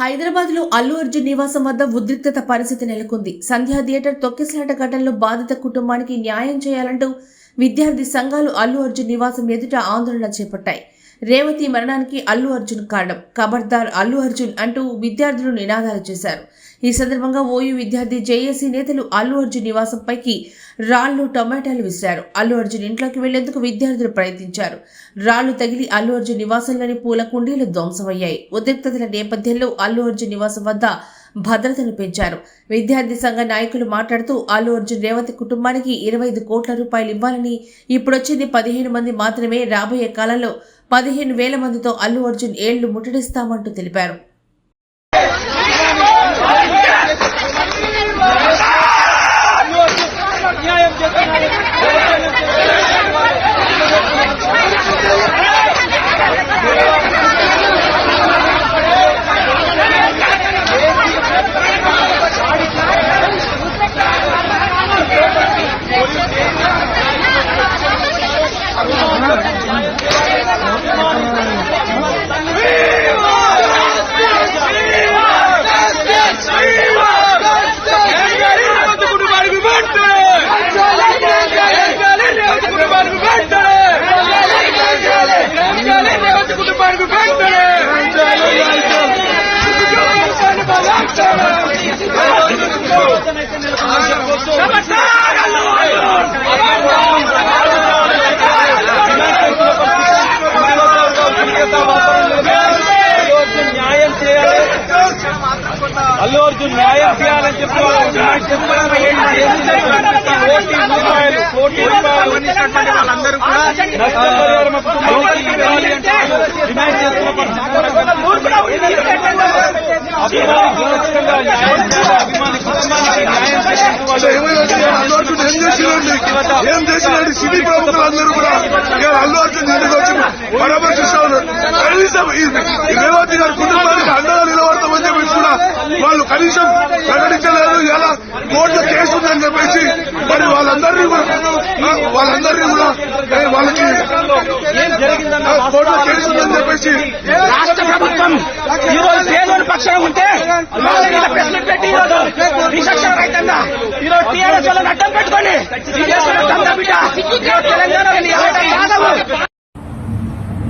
హైదరాబాద్లో అల్లు అర్జున్ నివాసం వద్ద ఉద్రిక్తత పరిస్థితి నెలకొంది. సంధ్యా థియేటర్ తొక్కిసలాట ఘటనలో బాధిత కుటుంబానికి న్యాయం చేయాలంటూ విద్యార్థి సంఘాలు అల్లు అర్జున్ నివాసం ఎదుట ఆందోళన చేపట్టాయి. రేవతి మరణానికి అల్లు అర్జున్ కారణం. ఖబర్దార్ అల్లు అర్జున్ అంటూ విద్యార్థులు నినాదాలు చేశారు. ఈ సందర్భంగా ఓయూ విద్యార్థి జేఏసీ నేతలు అల్లు అర్జున్ నివాసంపైకి రాళ్ళు టొమాటాలు విసిరారు. అల్లు అర్జున్ ఇంట్లోకి వెళ్ళేందుకు విద్యార్థులు ప్రయత్నించారు. రాళ్ళు తగిలి అల్లు అర్జున్ నివాసంలోని పూల కుండీలు ధ్వంసమయ్యాయి. ఉద్రిక్తతల నేపథ్యంలో అల్లు అర్జున్ నివాసం వద్ద భద్రతను పెంచారు. విద్యార్థి సంఘ నాయకులు మాట్లాడుతూ అల్లు అర్జున్ రేవతి కుటుంబానికి ఇరవై ఐదు కోట్ల రూపాయలు ఇవ్వాలని ఇప్పుడొచ్చింది పదిహేను మంది మాత్రమే రాబోయే కాలంలో పదిహేను వేల మందితో అల్లు అర్జున్ ఏళ్ళు ముట్టడిస్తామంటూ తెలిపారు. అర్జున్ న్యాయం చేయాలని చెప్పి వాళ్ళు డిమాండ్ చేస్తున్నారు. కోటి రూపాయలు కోటి రూపాయలు వాళ్ళందరూ కూడా నష్టపరిహారం మా కుటుంబానికి ఇవ్వాలి అంటే డిమాండ్ చేస్తున్న అభిమానికి ఖచ్చితంగా న్యాయం చేయాలి. అభిమాని కుటుంబానికి న్యాయం చేయాలంటూ వాళ్ళు ఏమైనా అల్లు అర్జున్ ఏం చేసినండి ఏం చేసినండి సిటీ ప్రముఖులు అందరూ కూడా ఇవాళ అల్లు అర్జున్ ఇంటికి వచ్చి పరామర్శిస్తా ఉన్నారు కనీసం రేవంత్ గారి కుటుంబానికి అండగా నిలబడతామని చెప్పేసి కూడా వాళ్ళు కనీసం ప్రకటించలేదు ఇలా కోర్టులో కేసు ఉందని చెప్పేసి మరి వాళ్ళందరినీ కూడా ఆ, వాళ్ళందరినీ కూడా ఏ, వాళ్ళకి ఏం జరిగిందన్న ఆ, కోర్టులో కేసు ఉందని చెప్పేసి రాష్ట్ర ప్రభుత్వం ఈ రోజు పేదోని పక్షాన ఉంటే వాళ్ళ మీద పెట్టి ఈ రోజు విచక్షణ రైతంగా ఈ రోజు టీఆర్ఎస్ వాళ్ళని అడ్డం పెట్టుకొని ఈ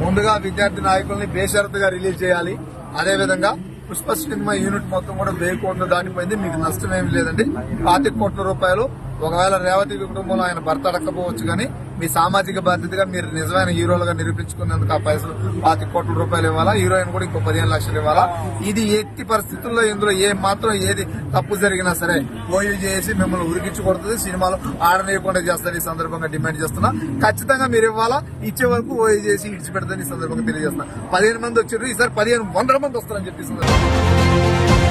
ముందుగా విద్యార్థి నాయకుల్ని బేషరతుగా రిలీజ్ చేయాలి. అదేవిధంగా పుష్ప సినిమా యూనిట్ మొత్తం కూడా వెయ్యి కోట్లు దాటిపోయింది మీకు నష్టం ఏమి లేదండి. పాతిక కోట్ల రూపాయలు ఒకవేళ రేవతి కుటుంబంలో ఆయన భర్త అడకపోవచ్చు కానీ మీ సామాజిక బాధ్యతగా మీరు నిజమైన హీరోలుగా నిరూపించుకున్నందుకు ఆ పైసలు పాతిక కోట్ల రూపాయలు ఇవ్వాలా? హీరోయిన్ కూడా ఇంకో పదిహేను లక్షలు ఇవ్వాలా? ఇది ఎట్టి పరిస్థితుల్లో ఇందులో ఏ మాత్రం ఏది తప్పు జరిగినా సరే ఓయూ చేసి మిమ్మల్ని ఉరికించకూడదు సినిమాలు ఆడనీయకుండా చేస్తారు ఈ సందర్భంగా డిమాండ్ చేస్తున్నా. ఖచ్చితంగా మీరు ఇవ్వాలా? ఇచ్చే వరకు ఓయూ చేసి ఇడిచిపెడతాని ఈ సందర్భంగా తెలియజేస్తున్నా. పదిహేను మంది వచ్చారు ఈసారి పదిహేను వందల మంది వస్తారని చెప్పి సందర్భంగా